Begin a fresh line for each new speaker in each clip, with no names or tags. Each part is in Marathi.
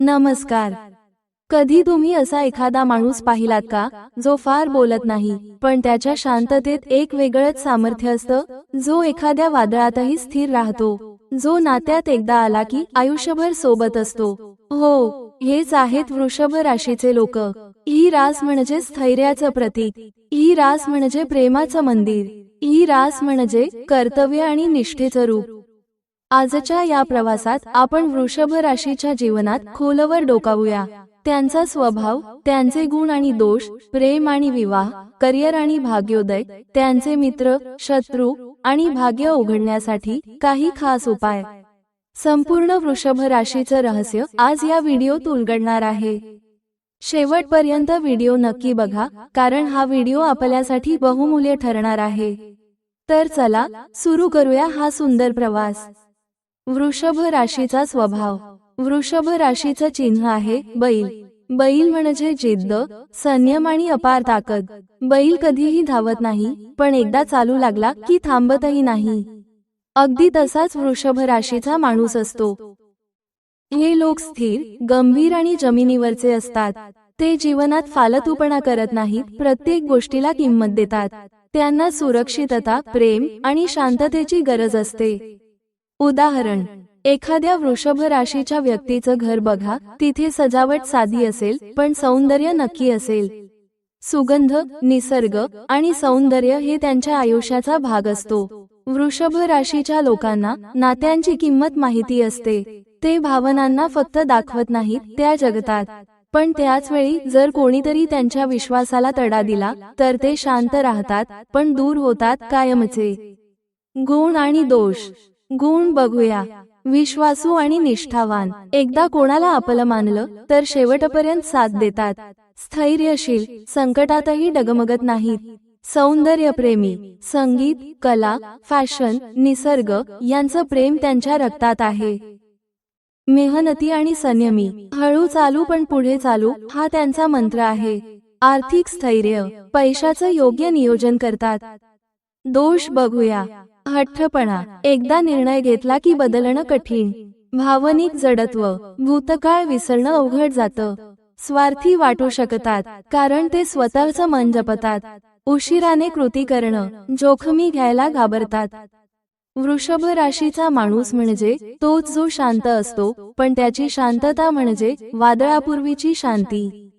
नमस्कार. कधी तुम्ही असा एखादा माणूस पाहिलात का जो फार बोलत नाही पण त्याच्या शांततेत एक वेगळंच सामर्थ्य असतं? जो एखाद्या वादळातही स्थिर राहतो. जो नात्यात एकदा आला की आयुष्यभर सोबत असतो. हो हेच आहेत वृषभ राशीचे लोक. ही रास म्हणजे स्थैर्याचं प्रतीक. ही रास म्हणजे प्रेमाचं मंदिर. ही रास म्हणजे कर्तव्य आणि निष्ठेचं रूप. आजच्या या प्रवासात आपण वृषभ राशीच्या जीवनात खोलवर डोकावूया. त्यांचा स्वभाव त्यांचे गुण आणि दोष प्रेम आणि विवाह करिअर आणि भाग्योदय त्यांचे मित्र शत्रू आणि भाग्य उघडण्यासाठी काही खास उपाय. संपूर्ण वृषभ राशीचं रहस्य आज या व्हिडिओत उलगडणार आहे. शेवटपर्यंत व्हिडिओ नक्की बघा कारण हा व्हिडिओ आपल्यासाठी बहुमूल्य ठरणार आहे. तर चला सुरू करूया हा सुंदर प्रवास. वृषभ राशीचा स्वभाव. वृषभ राशीचं चिन्ह आहे बैल. बैल म्हणजे जिद्द संयम आणि अपार ताकद. बैल कधीही धावत नाही पण एकदा चालू लागला की थांबतही नाही. अगदी तसाच वृषभ राशीचा माणूस असतो. हे लोक स्थिर गंभीर आणि जमिनीवरचे असतात. ते जीवनात फालतूपणा करत नाहीत प्रत्येक गोष्टीला किंमत देतात. त्यांना सुरक्षितता प्रेम आणि शांततेची गरज असते. उदाहरण एखाद्या वृषभ राशीच्या व्यक्तीचं घर बघा तिथे सजावट साधी असेल पण सौंदर्य नक्की असेल. सुगंध निसर्ग आणि सौंदर्य हे त्यांच्या आयुष्याचा भाग असतो. वृषभ राशीच्या लोकांना नात्यांची किंमत माहिती असते. ते भावनांना फक्त दाखवत नाहीत त्या जगतात. पण त्याच वेळी जर कोणीतरी त्यांच्या विश्वासाला तडा दिला तर ते शांत राहतात पण दूर होतात कायमचे. गुण आणि दोष. गुण बघूया. विश्वासू आणि निष्ठावान. एकदा कोणाला आपलं मानलं तर शेवटपर्यंत साथ देतात. स्थैर्यशील संकटातही डगमगत नाहीत. सौंदर्यप्रेमी संगीत कला फॅशन निसर्ग यांचं प्रेम त्यांच्या रक्तात आहे. मेहनती आणि संयमी. हळू चालू पण पुढे चालू हा त्यांचा मंत्र आहे. आर्थिक स्थैर्य. पैशाचं योग्य नियोजन करतात. दोष बघूया. हठ्ठपणा एकदा निर्णय घेतला की बदलणं कठीण. भावनिक जडत्व. भूतकाळ विसरणं अवघड जातं. स्वार्थी वाटू शकतात कारण ते स्वतःचं मन जपतात. उशिराने कृती करणं. जोखमी घ्यायला घाबरतात. वृषभ राशीचा माणूस म्हणजे तोच जो शांत असतो पण त्याची शांतता म्हणजे वादळापूर्वीची शांती.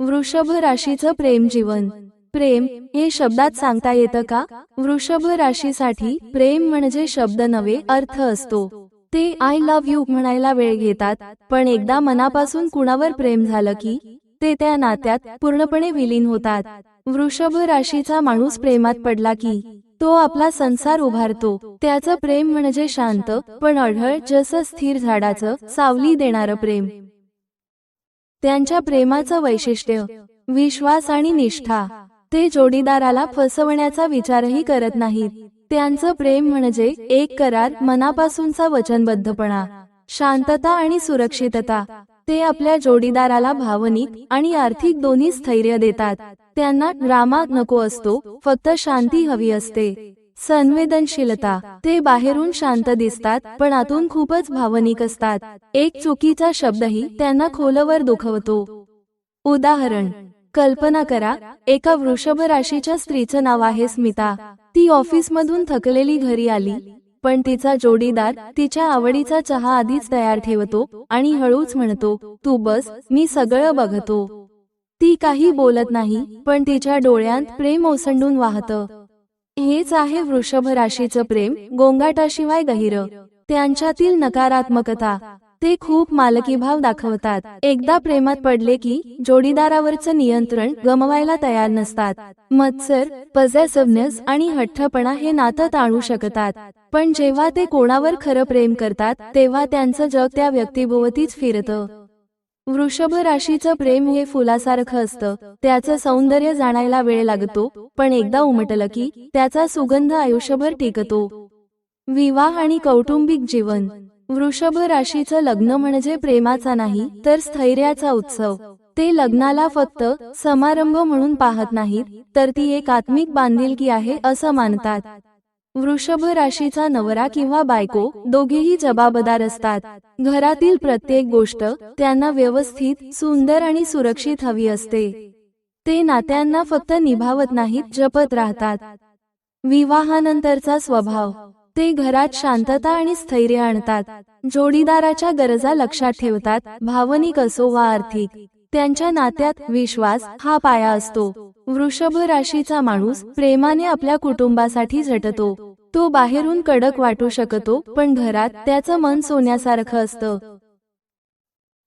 वृषभ राशीचं प्रेम जीवन. प्रेम हे शब्दात सांगता येतं का? वृषभ राशीसाठी प्रेम म्हणजे शब्द नव्हे अर्थ असतो. ते आय लव्ह यू म्हणायला वेळ घेतात पण एकदा मनापासून कुणावर प्रेम झालं की ते त्या नात्यात पूर्णपणे विलीन होतात. वृषभ राशीचा माणूस प्रेमात पडला की तो आपला संसार उभारतो. त्याचं प्रेम म्हणजे शांत पण अढळ जसं स्थिर झाडाचं सावली देणारं प्रेम. त्यांच्या प्रेमाचं वैशिष्ट्य विश्वास आणि निष्ठा. ते जोडीदाराला फसवण्याचा विचारही करत नाहीत. त्यांचं प्रेम म्हणजे एक करार मनापासूनचा वचनबद्धपणा शांतता आणि सुरक्षितता. ते आपल्या जोडीदाराला भावनिक आणि आर्थिक दोन्ही स्थैर्य देतात. त्यांना ड्रामा नको असतो फक्त शांती हवी असते. संवेदनशीलता ते बाहेरून शांत दिसतात पण आतून खूपच भावनिक असतात. एक चुकीचा शब्दही त्यांना खोलवर दुखवतो. उदाहरण कल्पना करा एका वृषभ राशीच्या स्त्रीचं नाव आहे स्मिता. ती ऑफिसमधून थकलेली घरी आली पण तिचा जोडीदार तिच्या आवडीचा चहा आधीच तयार ठेवतो आणि हळूच म्हणतो तू बस मी सगळं बघतो. ती काही बोलत नाही पण तिच्या डोळ्यांत प्रेम ओसंडून वाहत. हेच आहे वृषभ राशीचं प्रेम गोंगाटाशिवाय गहिर. त्यांच्यातील नकारात्मकता. ते खूप मालकी भाव दाखवतात. एकदा प्रेमात पडले की जोडीदारावरचं नियंत्रण गमवायला तयार नसतात. मत्सर पझेसिव्हनेस आणि हठ्ठपणा हे नातं ताणू शकतात. पण जेव्हा ते कोणावर खरं प्रेम करतात तेव्हा त्यांचं जग त्या व्यक्तीभोवतीच फिरतं. वृषभ राशीचं प्रेम हे फुलासारखं असतं. त्याचं सौंदर्य जाणायला वेळ लागतो पण एकदा उमटलं की त्याचा सुगंध आयुष्यभर टिकतो. विवाह आणि कौटुंबिक जीवन. वृषभ राशीचं लग्न म्हणजे प्रेमाचा नाही तर स्थैर्याचा उत्सव. ते लग्नाला फक्त समारंभ म्हणून पाहत नाहीत तर ती एक आत्मिक बांधिलकी आहे असं मानतात. वृषभ राशीचा नवरा किंवा बायको दोघेही जबाबदार असतात. घरातील प्रत्येक गोष्ट त्यांना व्यवस्थित सुंदर आणि सुरक्षित हवी असते. ते नात्यांना फक्त निभावत नाहीत जपत राहतात. विवाहानंतरचा स्वभाव ते घरात शांतता आणि स्थैर्य आणतात. जोडीदाराच्या गरजा लक्षात ठेवतात. भावनिक असो वा आर्थिक त्यांच्या नात्यात विश्वास हा पाया असतो. वृषभ राशीचा माणूस प्रेमाने आपल्या कुटुंबासाठी झटतो. तो बाहेरून कडक वाटू शकतो पण घरात त्याचं मन सोन्यासारखं असतं.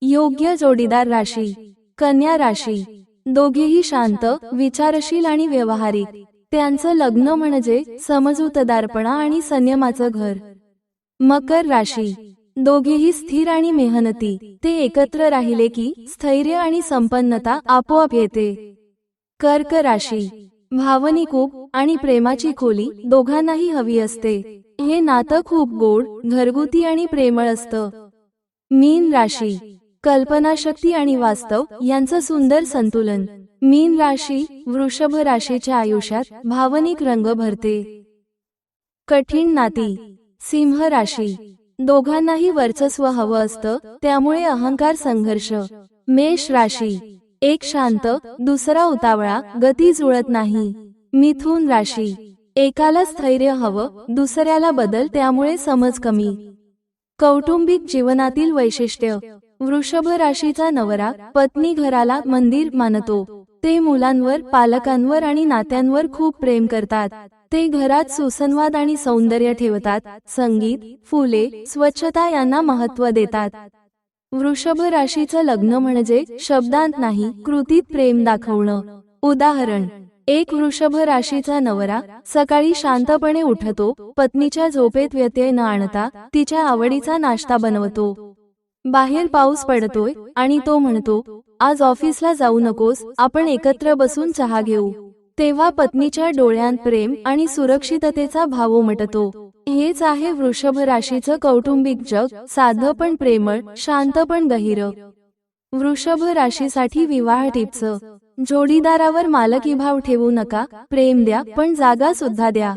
योग्य जोडीदार राशी कन्या राशी दोघेही शांत विचारशील आणि व्यवहारिक. त्यांचं लग्न म्हणजे समजूतदारपणा आणि संयमाचं घर. मकर राशी. दोघेही स्थिर आणि मेहनती. ते एकत्र राहिले की स्थैर्य आणि संपन्नता आपोआप येते. कर्क राशी. भावनिक उप आणि प्रेमाची खोली दोघांनाही हवी असते. हे नातं खूप गोड घरगुती आणि प्रेमळ असतं. मीन राशी. कल्पनाशक्ती आणि वास्तव यांचं सुंदर संतुलन. मीन राशी वृषभ राशीच्या आयुष्यात भावनिक रंग भरते. कठीण नाती सिंह राशी दोघांनाही वर्चस्व हवं असतं त्यामुळे अहंकार संघर्ष. मेष राशी एक शांत दुसरा उतावळा गती जुळत नाही. मिथुन राशी एकाला स्थैर्य हवं दुसऱ्याला बदल त्यामुळे समज कमी. कौटुंबिक जीवनातील वैशिष्ट्य वृषभ राशीचा नवरा पत्नी घराला मंदिर मानतो. ते मुलांवर पालकांवर आणि नात्यांवर खूप प्रेम करतात. ते घरात सुसंवाद आणि सौंदर्य ठेवतात. संगीत फुले स्वच्छता यांना महत्त्व देतात. वृषभ राशीचं लग्न म्हणजे शब्दांत नाही कृतीत प्रेम दाखवणं. उदाहरण एक वृषभ राशीचा नवरा सकाळी शांतपणे उठतो पत्नीच्या झोपेत व्यत्यय न आणता तिच्या आवडीचा नाश्ता बनवतो. बाहेर पाऊस पडतोय आणि तो म्हणतो आज ऑफिसला जाऊ नकोस आपण एकत्र बसून चहा घेऊ. तेव्हा पत्नीच्या डोळ्यांत प्रेम आणि सुरक्षिततेचा भाव उमटतो. हेच आहे वृषभ राशीचं कौटुंबिक जग. साधं पण प्रेमळ शांत पण गहिर वृषभ राशीसाठी विवाह टिप्स. जोडीदारावर मालकी भाव ठेवू नका प्रेम द्या पण जागा सुद्धा द्या.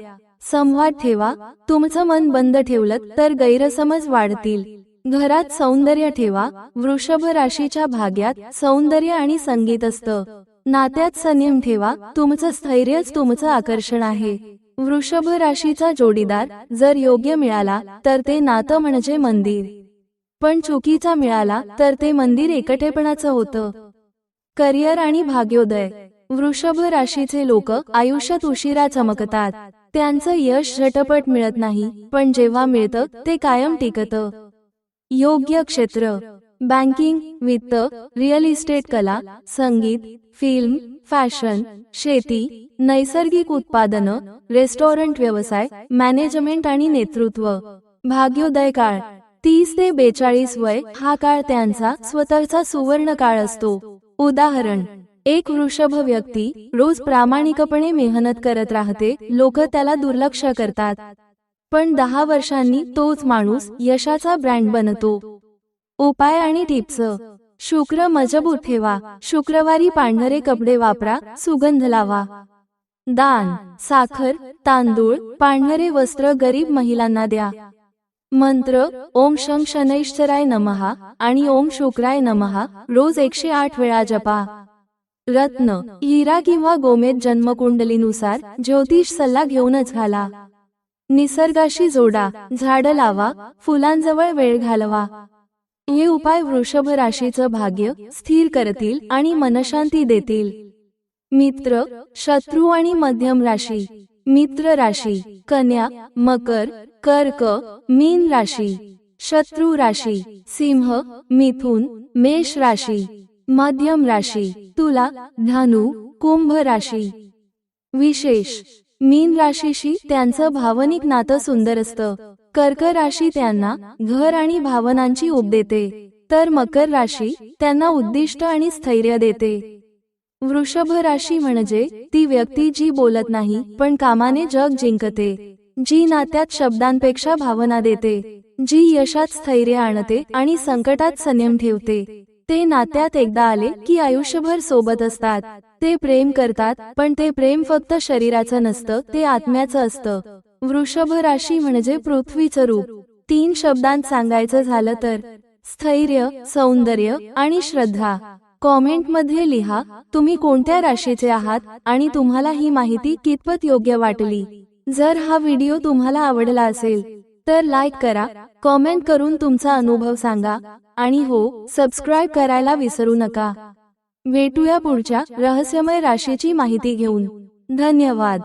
संवाद ठेवा तुमचं मन बंद ठेवलं तर गैरसमज वाढतील. घरात सौंदर्य ठेवा वृषभ राशीच्या भाग्यात सौंदर्य आणि संगीत असतं. नात्यात संयम ठेवा तुमचं स्थैर्यच तुमचं आकर्षण आहे. वृषभ राशीचा जोडीदार जर योग्य मिळाला तर ते नातं म्हणजे मंदिर. पण चुकीचा मिळाला तर ते मंदिर एकटेपणाचं होतं. करिअर आणि भाग्योदय. वृषभ राशीचे लोक आयुष्यात उशिरा चमकतात. त्यांचं यश झटपट मिळत नाही पण जेव्हा मिळतं ते कायम टिकतं. योग्य क्षेत्र बँकिंग वित्त रिअल इस्टेट कला संगीत फिल्म फॅशन शेती नैसर्गिक उत्पादनं रेस्टॉरंट व्यवसाय मॅनेजमेंट आणि नेतृत्व. भाग्योदय काळ. तीस ते बेचाळीस वय हा काळ त्यांचा स्वतःचा सुवर्ण काळ असतो. उदाहरण. एक वृषभ व्यक्ती रोज प्रामाणिकपणे मेहनत करत राहते लोक त्याला दुर्लक्ष करतात. पण दहा वर्षांनी तोच माणूस यशाचा ब्रँड बनतो. उपाय आणि टिप्स. शुक्र मजबूत ठेवा. शुक्रवारी पांढरे कपडे वापरा. सुगंध लावा. दान. साखर तांदूळ पांढरे वस्त्र गरीब महिलांना द्या. मंत्र. ओम शं शनैश्चराय नमहा आणि ओम शुक्राय नमहा रोज एकशे आठ वेळा जपा. रत्न. हिरा किंवा गोमेद जन्मकुंडलीनुसार ज्योतिष सल्ला घेऊनच घाला. निसर्गाशी जोडा झाडं लावा फुलांजवळ वेळ घालवा. हे उपाय वृषभ राशीचं भाग्य स्थिर करतील आणि मनशांती देतील. मित्र शत्रू आणि मध्यम राशी. मित्र राशी कन्या मकर कर्क मीन राशी. शत्रू राशी सिंह मिथुन मेष राशी. मध्यम राशी तुला धनु कुंभ राशी. विशेष मीन राशीशी त्यांचं भावनिक नातं सुंदर असतं. कर्क राशी त्यांना घर आणि भावनांची ऊब देते. तर मकर राशी त्यांना उद्दिष्ट आणि स्थैर्य देते. वृषभ राशी म्हणजे ती व्यक्ती जी बोलत नाही पण कामाने जग जिंकते. जी नात्यात शब्दांपेक्षा भावना देते. जी यशात स्थैर्य आणते आणि संकटात संयम ठेवते. ते नात्यात एकदा आले की आयुष्यभर सोबत असतात. ते प्रेम करतात पण ते प्रेम फक्त शरीराचं नसतं ते आत्म्याचं असतं. वृषभ राशी म्हणजे पृथ्वीचं रूप. तीन शब्दांत सांगायचं झालं तर स्थैर्य सौंदर्य आणि श्रद्धा. कॉमेंटमध्ये लिहा तुम्ही कोणत्या राशीचे आहात आणि तुम्हाला ही माहिती कितपत योग्य वाटली. जर हा व्हिडिओ तुम्हाला आवडला असेल तर लाईक करा कॉमेंट करून तुमचा अनुभव सांगा. आणि हो सबस्क्राईब करायला विसरू नका. भेटूया पुढच्या रहस्यमय राशीची माहिती घेऊन. धन्यवाद.